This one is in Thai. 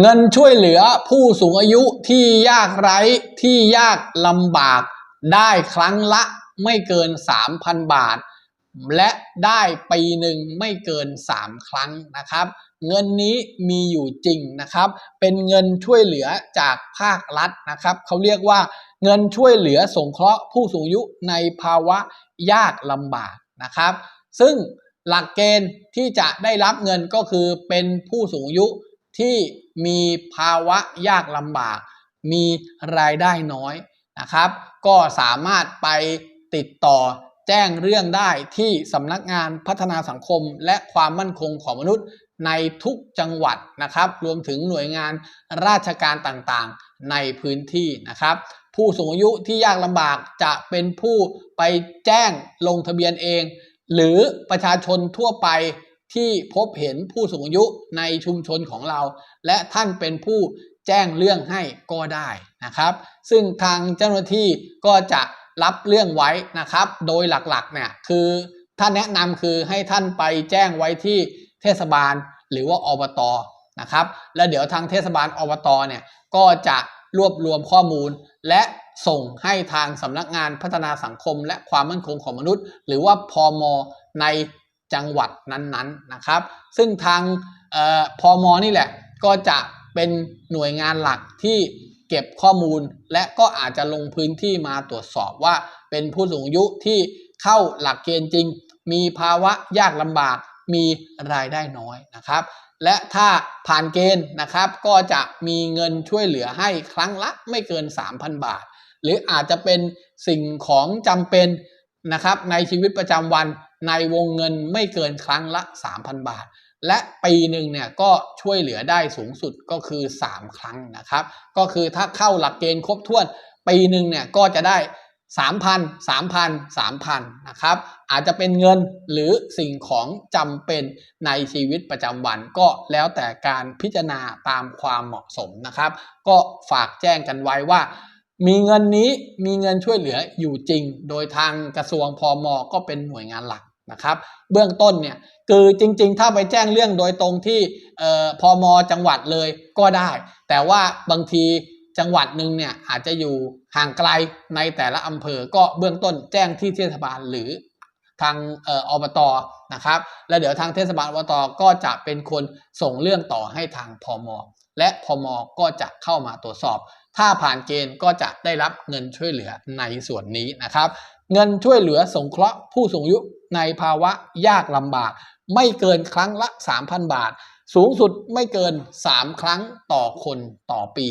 เงินช่วยเหลือผู้สูงอายุที่ยากไร้ที่ยากลำบากได้ครั้งละไม่เกิน 3,000 บาท และได้ปีหนึ่งไม่เกิน 3 ครั้งนะครับ เงินนี้มีอยู่จริงนะครับ เป็นเงินช่วยเหลือจากภาครัฐนะครับเขาเรียกว่าเงินช่วยเหลือสงเคราะห์ผู้สูงอายุในภาวะยากลำบากนะครับ ซึ่งหลักเกณฑ์ที่จะได้รับเงินก็คือเป็นผู้สูงอายุ ที่มีภาวะยากลำบาก มีรายได้น้อยนะครับ ก็สามารถไปติดต่อแจ้งเรื่องได้ที่สำนักงานพัฒนาสังคมและความมั่นคงของมนุษย์ในทุกจังหวัดนะครับ รวมถึงหน่วยงานราชการต่างๆในพื้นที่นะครับ ผู้สูงอายุที่ยากลำบากจะเป็นผู้ไปแจ้งลงทะเบียนเอง หรือประชาชนทั่วไป ที่พบเห็นผู้สูงอายุในชุมชนของเรา และท่านเป็นผู้แจ้งเรื่องให้ก็ได้นะครับ ซึ่งทางเจ้าหน้าที่ก็จะรับเรื่องไว้นะครับ โดยหลักๆเนี่ยคือถ้านแนะนำคือให้ท่านไปแจ้งไว้ที่เทศบาลหรือว่าอบตนะครับ แล้วเดี๋ยวทางเทศบาลอบตเนี่ยก็จะรวบรวมข้อมูล และส่งให้ทางสำนักงานพัฒนาสังคม และความมั่นคงของมนุษย์ หรือว่าพอมใน จังหวัดนั้นๆนะครับ ซึ่งทางออพอมนี่แหละก็จะเป็นหน่วยงานหลักที่เก็บข้อมูล และก็อาจจะลงพื้นที่มาตรวจสอบว่าเป็นผู้สูงอายุที่เข้าหลักเกณฑ์จริง มีภาวะยากลำบากมีรายได้น้อยนะครับ และถ้าผ่านเกณฑ์นะครับก็จะมีเงินช่วยเหลือให้ครั้งละไม่เกิน 3,000 บาท หรืออาจจะเป็นสิ่งของจำเป็นนะครับในชีวิตประจำวัน ในวงเงินไม่เกินครั้งละ 3,000 บาท และปีหนึ่งเนี่ยก็ช่วยเหลือได้สูงสุดก็คือ 3 ครั้งนะครับ ก็คือถ้าเข้าหลักเกณฑ์ครบถ้วน ปีหนึ่งเนี่ยก็จะได้ 3,000 3,000 3,000นะครับ อาจจะเป็นเงินหรือสิ่งของจำเป็นในชีวิตประจำวันก็แล้วแต่การพิจารณาตามความเหมาะสมนะครับ ก็ฝากแจ้งกันไว้ว่ามีเงินนี้มีเงินช่วยเหลืออยู่จริง โดยทางกระทรวงพอมก็เป็นหน่วยงานหลัก นะครับ เบื้องต้นเนี่ยคือจริง ๆ ถ้าไปแจ้งเรื่องโดยตรงที่พอมจังหวัดเลยก็ได้ แต่ว่าบางทีจังหวัดหนึ่งเนี่ยอาจจะอยู่ห่างไกลในแต่ละอำเภอ ก็เบื้องต้นแจ้งที่เทศบาลหรือ ทางอบตนะครับ แล้วเดี๋ยวทางเทศบาลอบตก็จะเป็นคนส่งเรื่องต่อให้ทางพอมและพอมก็จะเข้ามาตรวจสอบ ถ้าผ่านเกณฑ์ก็จะได้รับเงินช่วยเหลือในส่วนนี้นะครับ เงินช่วยเหลือสงเคราะห์ผู้สูงอายุในภาวะยากลำบาก ไม่เกินครั้งละ 3,000 บาท สูงสุดไม่เกิน 3 ครั้งต่อคนต่อปี